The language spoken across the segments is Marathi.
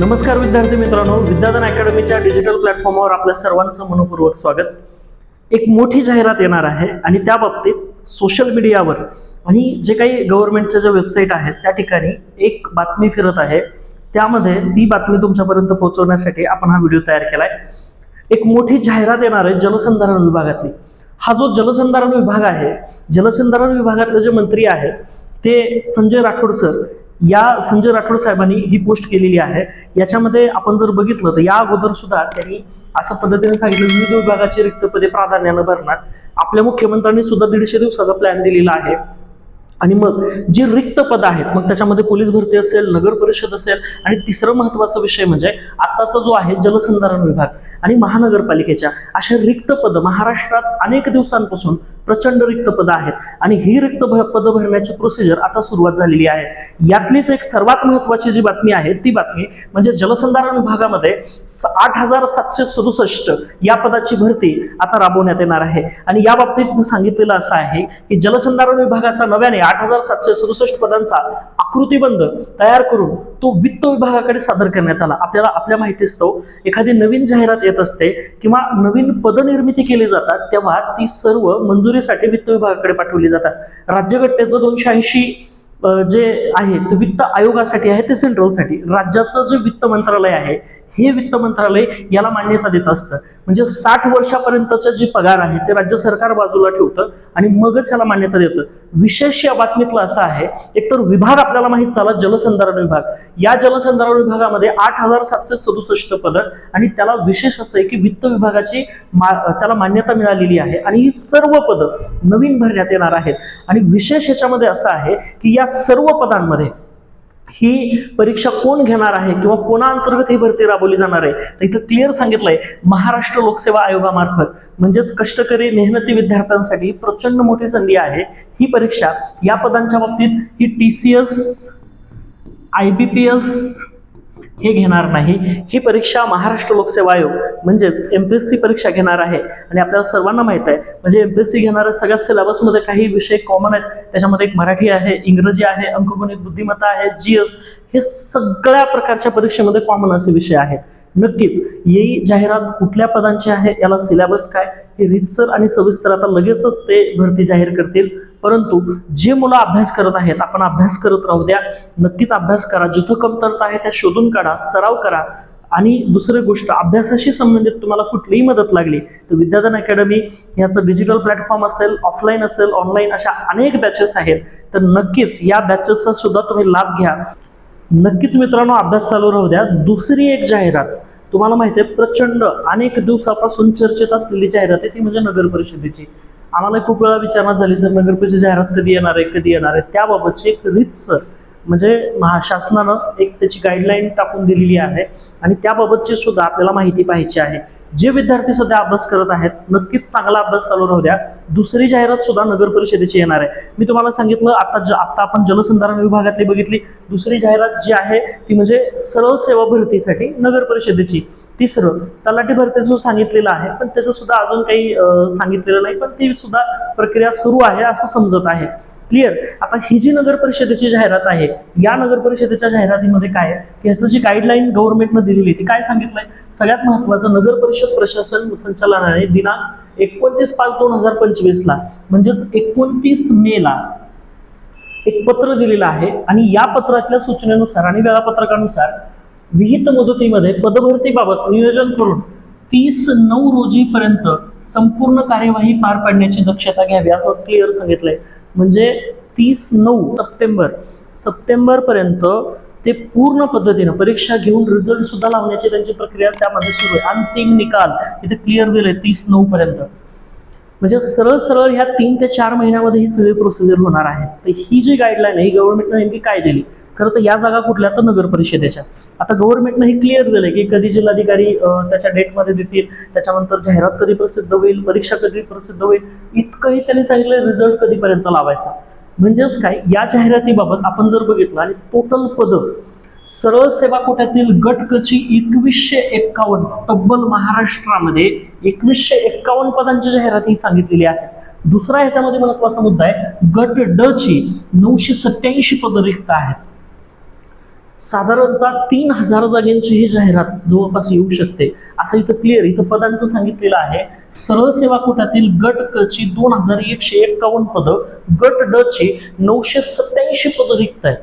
नमस्कार विद्यार्थी मित्रांनो विद्याधन अकॅडमीच्या डिजिटल प्लॅटफॉर्मवर आपल्या सर्वांचं मनपूर्वक स्वागत. एक मोठी जाहिरात येणार आहे आणि त्या बाबतीत सोशल मीडियावर आणि जे काही गव्हर्नमेंटच्या ज्या वेबसाईट आहेत त्या ठिकाणी एक बातमी फिरत आहे. त्यामध्ये ती बातमी तुमच्यापर्यंत पोहोचवण्यासाठी आपण हा व्हिडिओ तयार केलाय. एक मोठी जाहिरात येणार आहे जलसंधारण विभागातली. हा जो जलसंधारण विभाग आहे जलसंधारण विभागातले जे मंत्री आहेत ते संजय राठोड सर या संजय राठोड साहेबांनी ही पोस्ट केलेली आहे. याच्यामध्ये आपण जर बघितलं तर या अगोदर सुद्धा त्यांनी अशा पद्धतीने सांगितलं विविध विभागाची रिक्त पदे प्राधान्यानं भरणार. आपल्या मुख्यमंत्र्यांनी सुद्धा दीडशे दिवसाचा प्लॅन दिलेला आहे. आणि मग जी रिक्त पद आहेत मग त्याच्यामध्ये पोलीस भरती असेल नगर परिषद असेल आणि तिसरं महत्त्वाचा विषय म्हणजे आत्ताचा जो आहे जलसंधारण विभाग. आणि महानगरपालिकेच्या अशा रिक्त पद महाराष्ट्रात अनेक दिवसांपासून प्रचंड रिक्त पदं आहेत. आणि ही रिक्त पद पदं भरण्याची प्रोसिजर आता सुरुवात झालेली आहे. यातलीच एक सर्वात महत्वाची जी बातमी आहे ती बातमी म्हणजे जलसंधारण विभागामध्ये आठ हजार सातशे सदुसष्ट या पदाची भरती आता राबवण्यात येणार आहे. आणि या बाबतीत सांगितलेलं असं आहे की जलसंधारण विभागाचा नव्याने आठ हजार सातशे सदुसष्ट पदांचा आकृतीबंध तयार करून तो वित्त विभागाकडे सादर करण्यात आला. आपल्याला आपल्या माहितीस्तव एखादी नवीन जाहिरात येत असते किंवा नवीन पदनिर्मिती केली जातात तेव्हा ती सर्व मंजुरीसाठी वित्त विभागाकडे पाठवली जातात. राज्यघटनेचं दोनशे ऐंशी जे आहे ते वित्त आयोगासाठी आहे ते सेंट्रलसाठी राज्याचं जे वित्त मंत्रालय आहे हे वित्त मंत्रालय याला मान्यता देत असतं. म्हणजे साठ वर्षापर्यंतचं जे पगार आहे ते राज्य सरकार बाजूला ठेवतं आणि मगच याला मान्यता देतं. विशेष या बातमीतलं असं आहे एकतर विभाग आपल्याला माहीत झाला जलसंधारण विभाग. या जलसंधारण विभागामध्ये आठ हजार सातशे सदुसष्ट पदं आणि त्याला विशेष असं आहे की वित्त विभागाची मा त्याला मान्यता मिळालेली आहे आणि ही सर्व पदं नवीन भरण्यात येणार आहेत. आणि विशेष ह्याच्यामध्ये असं आहे की या सर्व पदांमध्ये ही परीक्षा कोण घेणार आहे किंवा कोणा अंतर्गत ही भरती राबवली जाणार आहे? तर इथं क्लिअर सांगितलंय महाराष्ट्र लोकसेवा आयोगामार्फत. म्हणजेच कष्टकरी मेहनती विद्यार्थ्यांसाठी प्रचंड मोठी संधी आहे. ही परीक्षा या पदांच्या बाबतीत ही T C S I B P S हे घेणार नाही. ही परीक्षा महाराष्ट्र लोकसेवा आयोग म्हणजेच एम पी एस सी परीक्षा घेणार आहे. आणि आपल्याला सर्वांना माहीत आहे म्हणजे एम पी एस सी घेणाऱ्या सगळ्या सिलेबसमध्ये काही विषय कॉमन आहेत. त्याच्यामध्ये एक मराठी आहे इंग्रजी आहे अंकगणित बुद्धिमत्ता आहे जी एस हे सगळ्या प्रकारच्या परीक्षेमध्ये कॉमन असे विषय आहेत. नक्कीच येई जाहिरात कुठल्या पदांची आहे याला सिलेबस काय हे रितसर आणि सविस्तर आता लगेचच ते भरती जाहीर करतील. परंतु जे मुलं अभ्यास करत आहेत आपण अभ्यास करत राहू द्या. नक्कीच अभ्यास करा. जिथं कमतरता आहे त्या शोधून काढा सराव करा. आणि दुसरी गोष्ट अभ्यासाशी संबंधित तुम्हाला कुठलीही मदत लागली तर विद्याधन अकॅडमी याचं डिजिटल प्लॅटफॉर्म असेल ऑफलाईन असेल ऑनलाईन अशा अनेक बॅचेस आहेत. तर नक्कीच या बॅचेसचा सुद्धा तुम्ही लाभ घ्या. नक्कीच मित्रांनो अभ्यास चालू राहू द्या. दुसरी एक जाहिरात तुम्हाला माहिती आहे प्रचंड अनेक दिवसापासून चर्चेत असलेली जाहिरात आहे ती म्हणजे नगर परिषदेची आम्हाला खूप वेळा विचारणा झाली सर नगरपरिषद जाहिरात कधी येणार आहे कधी येणार आहे? त्याबाबतची एक रीतसर म्हणजे महाशासनानं एक त्याची गाईडलाईन टाकून दिलेली आहे आणि त्याबाबतची सुद्धा आपल्याला माहिती पाहिजे आहे. जे विद्यार्थी सध्या अभ्यास करत आहेत नक्कीच चांगला अभ्यास चालू राहू द्या. दुसरी जाहिरात सुद्धा नगर परिषदेची येणार आहे. मी तुम्हाला सांगितलं आता ज आता आपण जलसंधारण विभागातली बघितली. दुसरी जाहिरात जी आहे ती म्हणजे सरळ सेवा भरतीसाठी नगर परिषदेची. तिसरं तलाठी भरतीचं सांगितलेलं आहे पण त्याचं सुद्धा अजून काही सांगितलेलं नाही पण ती सुद्धा प्रक्रिया सुरू आहे असं समजत आहे. क्लिअर आता ही जी नगर परिषदेची जाहिरात आहे या नगर परिषदेच्या जाहिरातीमध्ये काय आहे? की ह्याचं जी गाईडलाईन गव्हर्नमेंटनं दिलेली ती काय सांगितलंय? सगळ्यात महत्त्वाचं नगर परिषद प्रशासन संचालनाने दिनांक एकोणतीस पाच दोन हजार पंचवीसला म्हणजेच एकोणतीस मेला एक पत्र दिलेलं आहे. आणि या पत्रातल्या सूचनेनुसार आणि वेळापत्रकानुसार विहित मुदतीमध्ये पदभरतीबाबत नियोजन करून तीस नऊ रोजीपर्यंत संपूर्ण कार्यवाही पार पाडण्याची दक्षता घ्यावी असं क्लिअर सांगितलंय. म्हणजे तीस नऊ सप्टेंबर सप्टेंबरपर्यंत ते पूर्ण पद्धतीनं परीक्षा घेऊन रिझल्ट सुद्धा लावण्याची त्यांची प्रक्रिया त्यामध्ये सुरू आहे. अंतिम निकाल इथे क्लिअर दिले तीस नऊ पर्यंत म्हणजे सरळ सरळ ह्या तीन ते चार महिन्यामध्ये ही सगळी प्रोसिजर होणार आहे. तर ही जी गाईडलाईन आहे ही गव्हर्नमेंटनं नेमकी काय दिली? खरं तर या जागा कुठल्या? तर नगर परिषदेच्या. आता गव्हर्नमेंटनं हे क्लिअर दिलंय की कधी जिल्हाधिकारी त्याच्या डेटमध्ये देतील त्याच्यानंतर जाहिरात कधी प्रसिद्ध होईल परीक्षा कधी प्रसिद्ध होईल इतकंही त्यांनी सांगितलं रिझल्ट कधीपर्यंत लावायचा. म्हणजेच काय? या जाहिरातीबाबत आपण जर बघितलं आणि टोटल पदं सरळ सेवा कोट्यातील गट कची एकवीसशे एक्कावन्न तब्बल महाराष्ट्रामध्ये एकवीसशे एक्कावन्न पदांची जाहिरात ही सांगितलेली आहे दुसरा ह्याच्यामध्ये महत्त्वाचा मुद्दा आहे गट ड ची नऊशे सत्याऐंशी पद रिक्त आहेत. साधारणतः तीन हजार जागेंची ही जाहिरात जवळपास येऊ शकते. असं इथं क्लिअर इथं पदांचं सांगितलेलं आहे. सरळ सेवा कोटातील गट क ची दोन हजार एकशे एक्कावन्न पदं गट ड ची नऊशे सत्याऐंशी पदं रिक्त आहेत.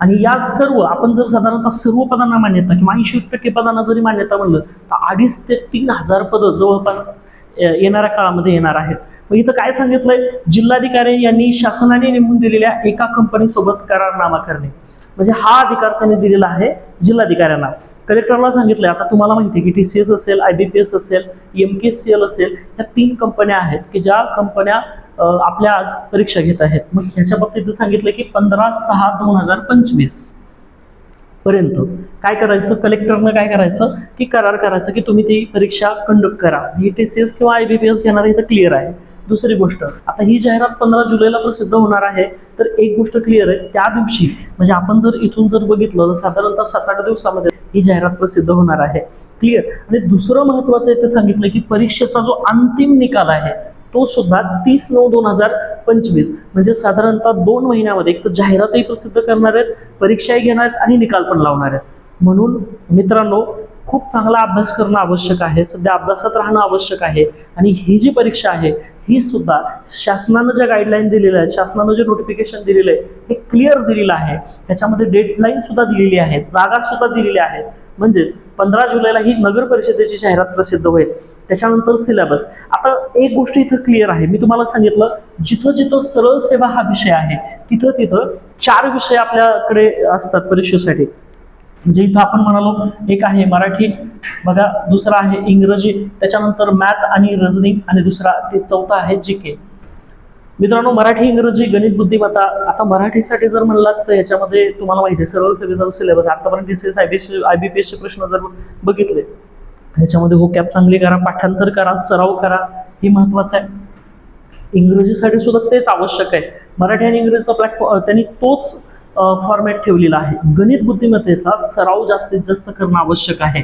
आणि या सर्व आपण जर साधारणतः सर्व पदांना मान्यता किंवा ऐंशी टक्के पदांना जरी मान्यता म्हणलं तर अडीच ते तीन हजार पदं जवळपास येणाऱ्या काळामध्ये येणार आहेत. मग इथं काय सांगितलंय? जिल्हाधिकारी यांनी शासनाने नेमून दिलेल्या एका कंपनीसोबत करारनामा करणे. म्हणजे हा अधिकार त्यांनी दिलेला आहे जिल्हाधिकाऱ्यांना. कलेक्टरला सांगितलंय आता तुम्हाला माहिती आहे की टी सी एस असेल आय बी पी एस असेल एम के सी एल असेल या तीन कंपन्या आहेत की ज्या कंपन्या आपल्या आज परीक्षा घेत आहेत. मग ह्याच्या बाबतीत सांगितलं की पंधरा सहा दोन हजार पंचवीसपर्यंत काय करायचं? कलेक्टरनं काय करायचं? की करार करायचं की तुम्ही ती परीक्षा कंडक्ट करा. ही टी सी एस किंवा आय बी पी एस घेणार इथं क्लिअर आहे. दुसरी गोष्ट आता ही जाहिरात पंधरा जुलैला प्रसिद्ध होणार आहे तर एक गोष्ट क्लिअर आहे त्या दिवशी म्हणजे आपण जर इथून जर बघितलं तर साधारणतः सात आठ दिवसामध्ये ही जाहिरात प्रसिद्ध होणार आहे. क्लिअर आणि दुसरं महत्त्वाचं आहे ते सांगितलं की परीक्षेचा जो अंतिम निकाल आहे तो सुद्धा तीस नऊ दोन हजार पंचवीस. म्हणजे साधारणतः दोन महिन्यामध्ये एक तर जाहिरातही प्रसिद्ध करणार आहेत परीक्षाही घेणार आहेत आणि निकाल पण लावणार आहेत. म्हणून मित्रांनो खूप चांगला अभ्यास करणं आवश्यक आहे सध्या अभ्यासात राहणं आवश्यक आहे. आणि ही जी परीक्षा आहे ही सुद्धा शासनानं ज्या गाईडलाईन दिलेल्या आहेत शासनानं जे नोटिफिकेशन दिलेलं आहे हे क्लिअर दिलेलं आहे. त्याच्यामध्ये डेडलाईन सुद्धा दिलेली आहे जागा सुद्धा दिलेल्या आहेत म्हणजेच पंधरा जुलैला ही नगर परिषदेची जाहिरात प्रसिद्ध होईल. त्याच्यानंतर सिलेबस आता एक गोष्ट इथं क्लिअर आहे. मी तुम्हाला सांगितलं जिथं जिथं सरळ सेवा हा विषय आहे तिथं तिथं चार विषय आपल्याकडे असतात परीक्षेसाठी. म्हणजे इथं आपण म्हणालो एक आहे मराठी बघा दुसरा आहे इंग्रजी त्याच्यानंतर मॅथ आणि रजनिंग आणि दुसरा ते चौथा आहे जी के मित्रांनो मराठी इंग्रजी गणित बुद्धिमत्ता आता मराठीसाठी जर म्हणलात तर याच्यामध्ये तुम्हाला माहिती आहे सरळ सेवेचा सिलेबस आतापर्यंत D C S I B S I B P एसचे प्रश्न जर बघितले ह्याच्यामध्ये हो कॅप चांगली करा पाठांतर करा सराव करा हे महत्त्वाचं आहे. इंग्रजीसाठी सुद्धा तेच आवश्यक आहे. मराठी आणि इंग्रजीचा प्लॅटफॉर्म त्यांनी तोच फॉर्मॅट ठेवलेला आहे. गणित बुद्धिमत्तेचा सराव जास्तीत जास्त करणं आवश्यक आहे.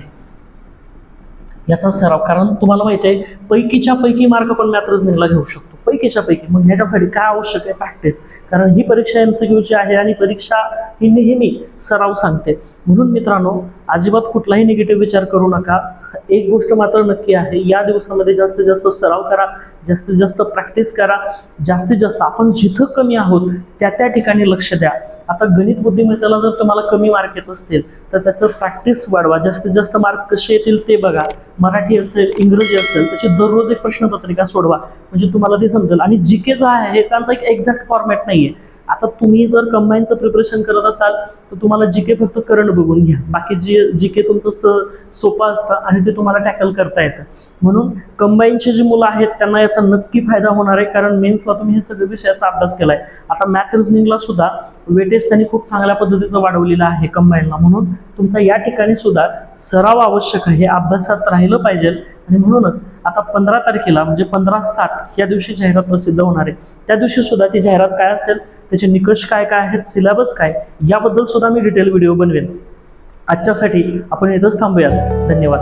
याचा सराव कारण तुम्हाला माहिती आहे पैकीच्या पैकी मार्क पण मॅथ निघला घेऊ शकतो. पैकीच्या पैकी. मग ह्याच्यासाठी काय आवश्यक आहे? प्रॅक्टिस कारण ही परीक्षा एम सी आहे आणि परीक्षा ही नेहमी सराव सांगते. म्हणून मित्रांनो अजिबात कुठलाही निगेटिव्ह विचार करू नका. एक गोष्ट मात्र नक्की आहे या दिवसामध्ये जास्तीत जास्त सराव करा जास्तीत जास्त प्रॅक्टिस करा जास्तीत जास्त आपण जिथं कमी आहोत त्या त्या ठिकाणी लक्ष द्या. आता गणित बुद्धिमत्तेला जर तुम्हाला कमी मार्क येत असतील तर त्याचं प्रॅक्टिस वाढवा. जास्तीत जास्त मार्क कसे येतील ते बघा. मराठी असेल इंग्रजी असेल त्याची दररोज एक प्रश्नपत्रिका सोडवा. म्हणजे तुम्हाला ते समजेल. आणि जी के जो आहे त्यांचा एक एक्झॅक्ट फॉर्मॅट नाही आहे आता तुम्ही जर कंबाईनचं प्रिपरेशन करत असाल तर तुम्हाला जी के फक्त करंट बघून घ्या. बाकी जी जी के तुमचं स सोपं असतं आणि ते तुम्हाला टॅकल करता येतं. म्हणून कंबाईनचे जी मुलं आहेत त्यांना याचा नक्की फायदा होणार आहे कारण मेन्सला तुम्ही हे सगळे विषयाचा अभ्यास केला आहे आता मॅथ रिझनिंगला सुद्धा वेटेज त्यांनी खूप चांगल्या पद्धतीचं वाढवलेलं आहे कंबाईनला म्हणून तुमचा या ठिकाणी सुद्धा सराव आवश्यक आहे. अभ्यासात राहिलं पाहिजे. आणि म्हणूनच आता पंधरा तारखेला म्हणजे पंधरा सात या दिवशी जाहिरात प्रसिद्ध होणार आहे. त्या दिवशी सुद्धा ती जाहिरात काय असेल? त्याचे निकष काय काय आहेत सिलेबस काय याबद्दल सुद्धा मी डिटेल व्हिडिओ बनवेन. आजच्यासाठी आपण इथंच थांबूयात. धन्यवाद.